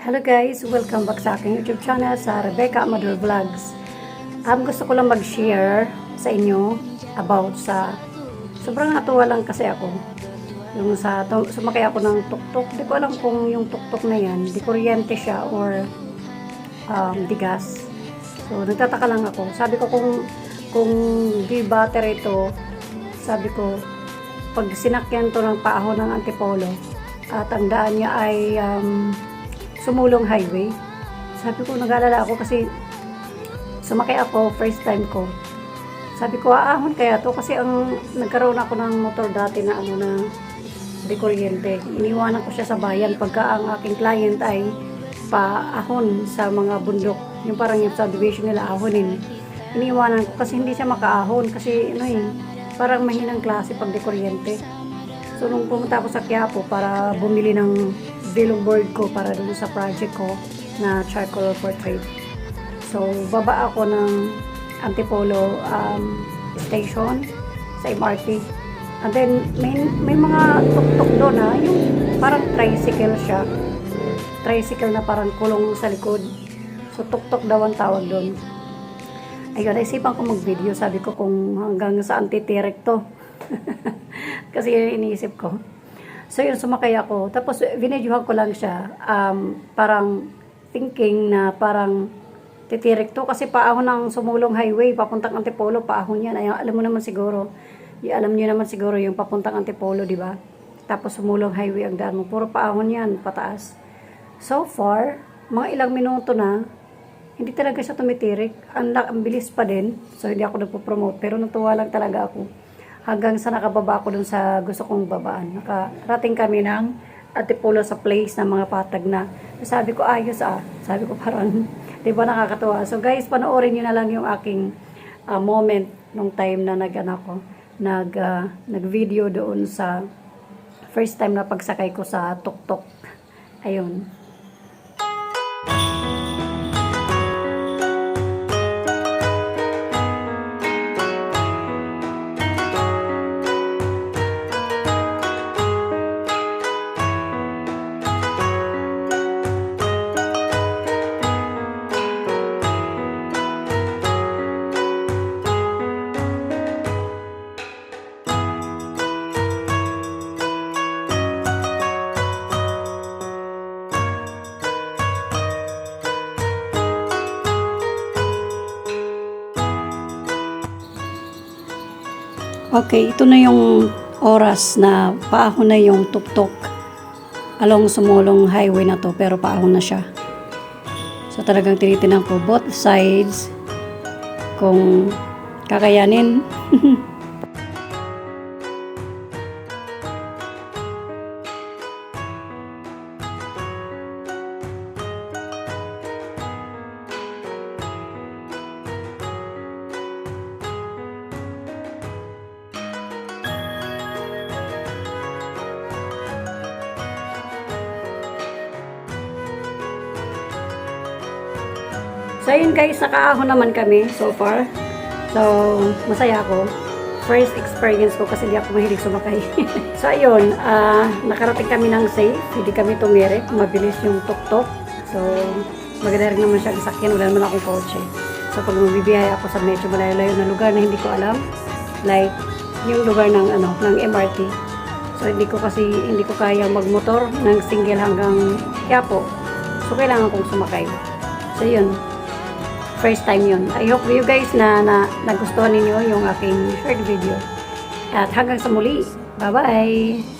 Hello guys! Welcome back sa aking YouTube channel sa Rebecca Amador Vlogs. Um, gusto ko lang mag-share sa inyo about sa... Sobrang natuwa lang kasi ako. Yung sa... Sumakay ako ng tuktok. Di ko alam kung yung tuktok na yan, di kuryente siya or um, di gas. So, nagtataka lang ako. Sabi ko kung kung di battery ito, sabi ko, pag sinakyan to ng paahon ng antipolo, at ang daan niya ay um, sumulong highway. Sabi ko, nag-alala ako kasi sumakay ako, first time ko. Sabi ko, aahon kaya to kasi ang nagkaroon ako ng motor dati na ano na di kuryente. Iniwanan ko siya sa bayan pagka ang aking client ay paahon sa mga bundok. Yung parang yung subdivision nila ahonin. Iniwanan ko kasi hindi siya makaahon kasi ano eh, parang mahinang klase pag di kuryente. So, nung pumunta ako sa Quiapo para bumili ng billing board ko para dun sa project ko na charcoal portrait. So, baba ako ng Antipolo um, station sa MRT. And then, may, may mga tuk-tuk doon ha, yung parang tricycle siya. Tricycle na parang kulong sa likod. So, tuk-tuk daw ang tawag doon. Ayun, naisipan ko mag-video. Sabi ko kung hanggang saan titirik to. Kasi yun iniisip ko. So yun, sumakay ako. Tapos binidyohan ko lang siya. Um, parang thinking na parang titirik to. Kasi paahon ng sumulong highway, papuntang Antipolo, paahon yan. Ay, alam mo naman siguro, y- alam niyo naman siguro yung papuntang Antipolo, di ba? Tapos sumulong highway ang daan mo. Puro paahon yan, pataas. So far, mga ilang minuto na, hindi talaga siya tumitirik. Ang, ang bilis pa din. So, hindi ako nagpo-promote. Pero natuwa lang talaga ako. Hanggang sa nakababa ako dun sa gusto kong babaan. Nakarating kami ng Antipolo sa place ng mga patag na. Sabi ko, ayos ah. Sabi ko parang, di ba nakakatuwa. So guys, panoorin nyo na lang yung aking ah, moment nung time na nag, ano, ko, nag, ah, nag-video doon sa first time na pagsakay ko sa tuktok. Ayun. Okay, ito na yung oras na paahon na yung tuktok along sumulong highway na to pero paahon na siya. So talagang tinitingnan ko both sides kung kakayanin. So yun guys, nakaahon naman kami so far. So, masaya ako. First experience ko kasi di ako mahilig sumakay. so ayun, ah, nakarating kami ng safe. Hindi kami tumirik. Mabilis yung tuktok. So, maganda rin naman siya ang. Wala naman akong kotse. So pag magbibiyaya ako sa medyo malayo-layo na lugar na hindi ko alam, like yung lugar ng ano ng MRT. So hindi ko kasi hindi ko kaya magmotor ng single hanggang Quiapo. So kailangan kong sumakay. So yun, first time yun. I hope you guys na, na nagustuhan ninyo yung aking short video. At hanggang sa muli. Bye-bye!